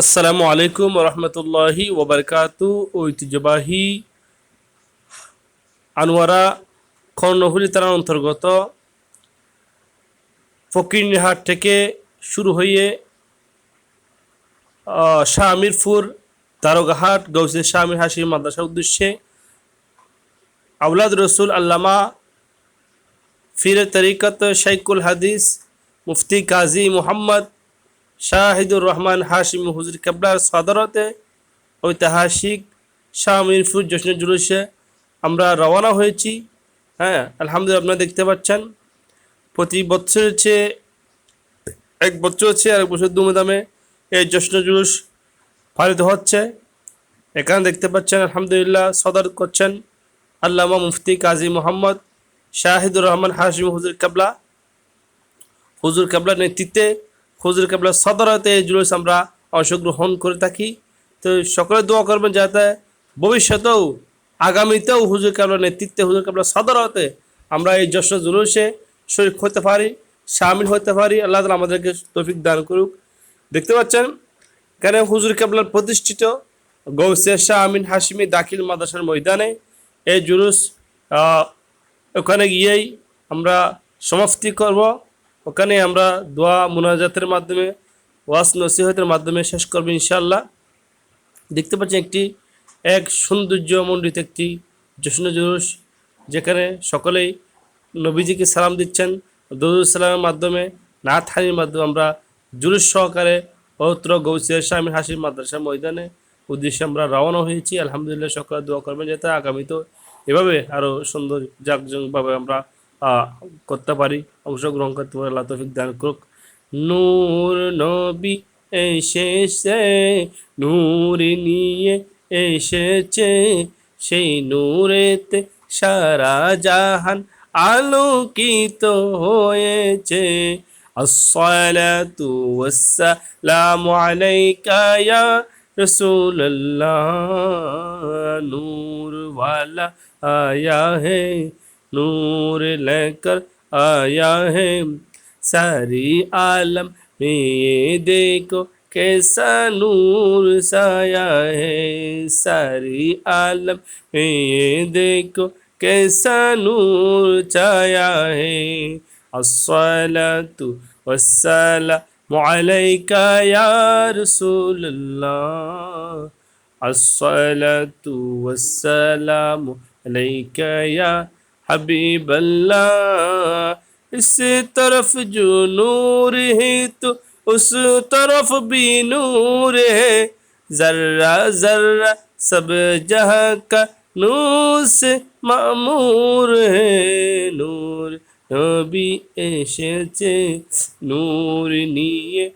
আসসালামু আলাইকুম রহমতুল্লাহি ওবরকাতু। ঐতিহ্যবাহী আনোয়ারা খনহুলি তার অন্তর্গত ফকিরহাট থেকে শুরু হয়ে শাহ আমিরপুর, দারোগাহাট গৌসে শাহ আমির হাসিম মাদ্রাসার উদ্দেশ্যে আউলাদ রসুল আল্লামা ফিরে তরিকত শাইকুল হাদিস মুফতি কাজী মোহাম্মদ শাহিদুর রহমান হাশিম হুজুর কেবলার সদরতে ঐতিহাসিক শাহ মিরপুর জশ্ন জুলুসে আমরা রওনা হয়েছি। হ্যাঁ আলহামদুলিল্লাহ আপনারা দেখতে পাচ্ছেন। প্রতি বছরের চেয়ে এক বছর হচ্ছে আর এক বছর ধুমধামে এই জশ্ন জুলুস পালিত হচ্ছে। এখানে দেখতে পাচ্ছেন, আলহামদুলিল্লাহ সদর করছেন আল্লামা মুফতি কাজী মোহাম্মদ শাহিদুর রহমান হাশিম হুজুর কেবলা। হুজুর কেবলার নেতৃত্বে হুজুর কেবলার সদরতে এই জুলুস আমরা অংশগ্রহণ করে থাকি। তো সকলে দোয়া করবেন যাতে ভবিষ্যতেও, আগামীতেও হুজুর কেবলার নেতৃত্বে হুজুর কেবলার সদরতে আমরা এই যশ জুলুসে শরীর হতে পারি, সামিল হতে পারি। আল্লাহ তালা আমাদেরকে তৌফিক দান করুক। দেখতে পাচ্ছেন কেন হুজুর কেবলার প্রতিষ্ঠিত গৌসে শাহ আমিন হাসিমি দাখিল মাদ্রাসার ময়দানে এই জুলুস ওখানে গিয়েই আমরা সমাপ্তি করব। ওখানে আমরা দোয়া মোনাজাতের মাধ্যমে ওয়াস নসিহতের মাধ্যমে শেষ করব ইনশাল্লাহ দেখতে পাচ্ছেন একটি, এক সৌন্দর্যমণ্ডিত একটি জশ্ন জুলুস, যেখানে সকলেই নবীজিকে সালাম দিচ্ছেন। সালামের মাধ্যমে নাথ হানির মাধ্যমে আমরা জুলুস সহকারে অত্র গৌসিয়া স্বামী হাসির মাদ্রাসা ময়দানে উদ্দেশ্যে আমরা রওনা হয়েছি। আলহামদুলিল্লাহ, সকলে দোয়া করবেন যাতে আগামীতেও এভাবে আরও সুন্দর জাকজমকভাবে আমরা করতে পারি। অংশগ্রহণ করতে পারি। আল্লাহ তৌফিক দান করুক। নূর নবী এসেছে, নূর নিয়ে এসেছে। সেই নূরেতে সারা জাহান আলোকিত হয়েছে। আসসালাতু ওয়াসসালামু আলাইকা ইয়া রাসূলুল্লাহ। নূর ওয়ালা আয়া হে नूर लेकर आया है सारी आलम में ये देखो कैसा नूर साया है सारी आलम में ये देखो कैसा नूर छाया है अस्सलातु वस्सलाम अलैका या रसूल अल्लाह अस्सलातु वस्सलाम अलैका या حبیب اللہ، اس طرف جو نور ہے تو اس طرف بھی نور ہے۔ ذرہ ذرہ سب جہاں کا نور سے معمور ہے۔ نور نبی ایشے نور نیے۔